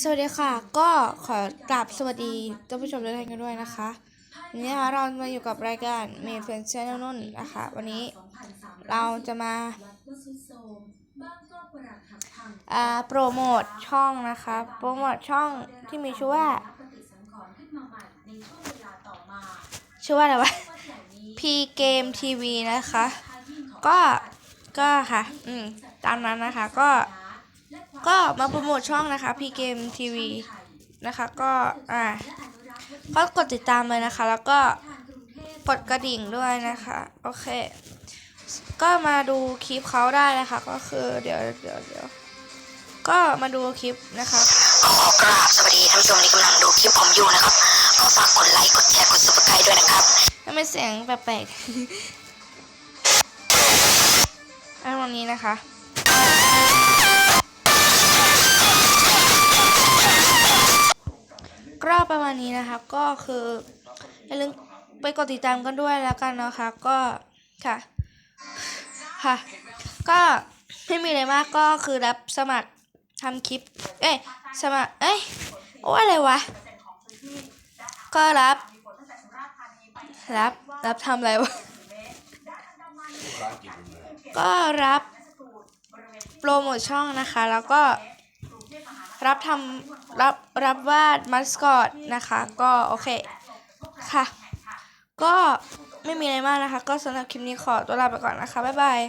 สวัสดีค่ะ ก็ขอกราบสวัสดีท่านผู้ชมทุกท่านกันด้วยนะคะวันนี้นะคะเรามาอยู่กับรายการเมย์เฟนเชนนุ่นนะคะ วันนี้เราจะมาอ่าโปรโมทช่องนะคะ โปรโมทช่องที่มีชื่อว่าชื่อว่าอะไรวะ P Game TV นะคะ ก็ก็ค่ะ อืม ตามนั้นนะคะ ก็ ก็มาโปรโมทช่องนะคะ P Game TV นะคะก็อ่าก็กดติดตามเลยนะคะ แล้วก็กดกระดิ่งด้วยนะคะ โอเค ก็มาดูคลิปเขาได้นะคะ ก็คือเดี๋ยวเดี๋ยวเดี๋ยวก็มาดูคลิปนะคะก็ขอกราบสวัสดีท่านผู้ชมที่กำลังดูคลิปผมอยู่นะครับก็ฝากกดไลค์กดแชร์กด subscribe ด้วยนะครับทำไมเสียงแปลกๆอันวันนี้นะคะ ก็ประมาณนี้นะคะก็คืออย่าลืมไปกดติดตามกันด้วยแล้วกันนะคะก็ค่ะ ค่ะ ก็ไม่มีอะไรมากก็คือรับสมัครทำคลิป เอ้ยสมัครเอ้ยโอ้อะไรวะ ก็รับ รับ รับทำอะไรวะ ก็รับโปรโมทช่องนะคะ แล้วก็ รับทำรับรับวาดมัสคอตนะคะ ก็โอเคค่ะ ก็ไม่มีอะไรมากนะคะ ก็สำหรับคลิปนี้ขอตัวลาไปก่อนนะคะ บ๊ายบาย